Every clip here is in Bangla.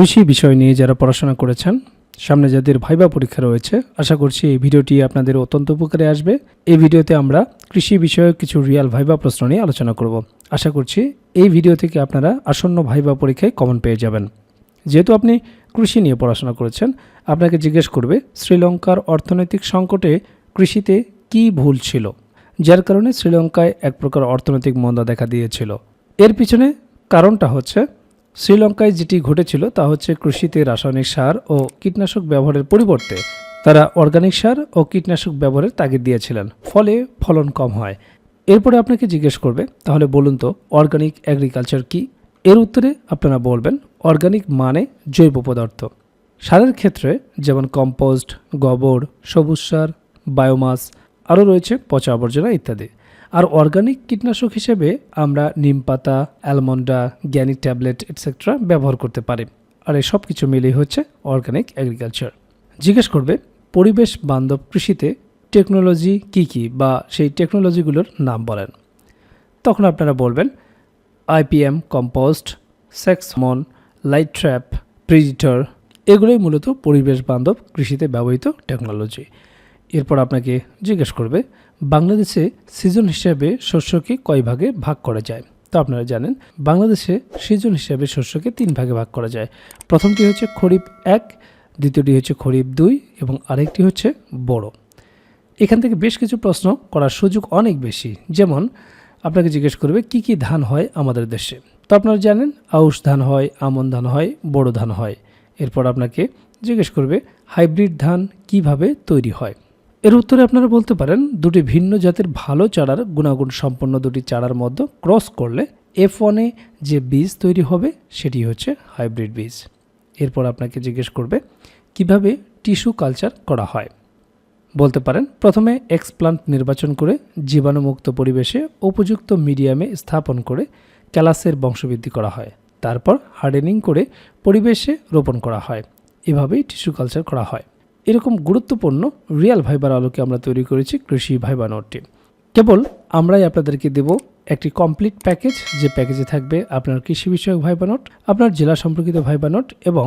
কৃষি বিষয় নিয়ে যারা পড়াশোনা করেছেন, সামনে যাদের ভাইবা পরীক্ষা রয়েছে, আশা করছি এই ভিডিওটি আপনাদের অত্যন্ত উপকারে আসবে। এই ভিডিওতে আমরা কৃষি বিষয়ক কিছু রিয়াল ভাইবা প্রশ্ন নিয়ে আলোচনা করব। আশা করছি এই ভিডিও থেকে আপনারা আসন্ন ভাইবা পরীক্ষায় কমন পেয়ে যাবেন। যেহেতু আপনি কৃষি নিয়ে পড়াশোনা করেছেন, আপনাকে জিজ্ঞেস করবে, শ্রীলঙ্কার অর্থনৈতিক সংকটে কৃষিতে কী ভুল ছিল? যার কারণে শ্রীলঙ্কায় এক প্রকার অর্থনৈতিক মন্দা দেখা দিয়েছিল। এর পিছনে কারণটা হচ্ছে শ্রীলঙ্কায় যেটি ঘটেছিল তা হচ্ছে কৃষিতে রাসায়নিক সার ও কীটনাশক ব্যবহারের পরিবর্তে তারা অর্গানিক সার ও কীটনাশক ব্যবহারের তাগিদ দিয়েছিলেন, ফলে ফলন কম হয়। এরপরে আপনাকে জিজ্ঞেস করবে, তাহলে বলুন তো অর্গানিক অ্যাগ্রিকালচার কি? এর উত্তরে আপনারা বলবেন অর্গানিক মানে জৈব পদার্থ। সারের ক্ষেত্রে যেমন কম্পোস্ট গোবর, সবুজ সার বায়োমাস আরও রয়েছে পচা আবর্জনা ইত্যাদি। আর অর্গানিক কীটনাশক হিসেবে আমরা নিম পাতা অ্যালমন্ডা গ্যানিক ট্যাবলেট এটসেট্রা ব্যবহার করতে পারি। আর এই সব কিছু মিলেই হচ্ছে অর্গানিক অ্যাগ্রিকালচার জিজ্ঞেস করবে, পরিবেশ বান্ধব কৃষিতে টেকনোলজি কি কি বা সেই টেকনোলজিগুলোর নাম বলেন। তখন আপনারা বলবেন আইপিএম কম্পোস্ট সেক্সমন লাইট ট্র্যাপ প্রিজিটর এগুলোই মূলত পরিবেশ বান্ধব কৃষিতে ব্যবহৃত টেকনোলজি এরপর আপনাকে জিজ্ঞেস করবে, বাংলাদেশে সিজন হিসাবে শস্যকে কয় ভাগে ভাগ করা যায়? তো আপনারা জানেন, বাংলাদেশে সিজন হিসাবে শস্যকে তিন ভাগে ভাগ করা যায়। প্রথমটি হচ্ছে খরিফ এক, দ্বিতীয়টি হচ্ছে খরিফ দুই এবং আরেকটি হচ্ছে বড়। এখান থেকে বেশ কিছু প্রশ্ন করার সুযোগ অনেক বেশি। যেমন, আপনাকে জিজ্ঞেস করবে, কি কি ধান হয় আমাদের দেশে? তো আপনারা জানেন, আউশ ধান হয়, আমন ধান হয়, বড় ধান হয়। এরপর আপনাকে জিজ্ঞেস করবে, হাইব্রিড ধান কীভাবে তৈরি হয়? এর উত্তরে আপনারা বলতে পারেন, দুটি ভিন্ন জাতের ভালো চারার গুণাগুণ সম্পন্ন দুটি চারার মধ্যে ক্রস করলে এফ ওয়ানে যে বীজ তৈরি হবে, সেটি হচ্ছে হাইব্রিড বীজ। এরপর আপনাকে জিজ্ঞেস করবে, কীভাবে টিস্যু কালচার করা হয়? বলতে পারেন, প্রথমে এক্সপ্লান্ট নির্বাচন করে জীবাণুমুক্ত পরিবেশে উপযুক্ত মিডিয়ামে স্থাপন করে ক্যালাসের বংশবৃদ্ধি করা হয়। তারপর হার্ডেনিং করে পরিবেশে রোপণ করা হয়। এভাবেই টিস্যু কালচার করা হয়। এরকম গুরুত্বপূর্ণ রিয়াল ভাইবার আলোকে আমরা তৈরি করেছি কৃষি ভাইবা নোটটি কেবল আমরাই আপনাদেরকে দেব একটি কমপ্লিট প্যাকেজ যে প্যাকেজে থাকবে আপনার কৃষি বিষয়ক ভাইবা নোট আপনার জেলা সম্পর্কিত ভাইবা নোট এবং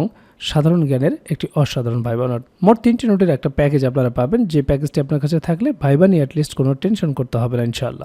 সাধারণ জ্ঞানের একটি অসাধারণ ভাইবা নোট মোট তিনটি নোটের একটা প্যাকেজ আপনারা পাবেন, যে প্যাকেজটি আপনার কাছে থাকলে ভাইবা নিয়ে অ্যাটলিস্ট কোনো টেনশন করতে হবে না, ইনশাআল্লাহ।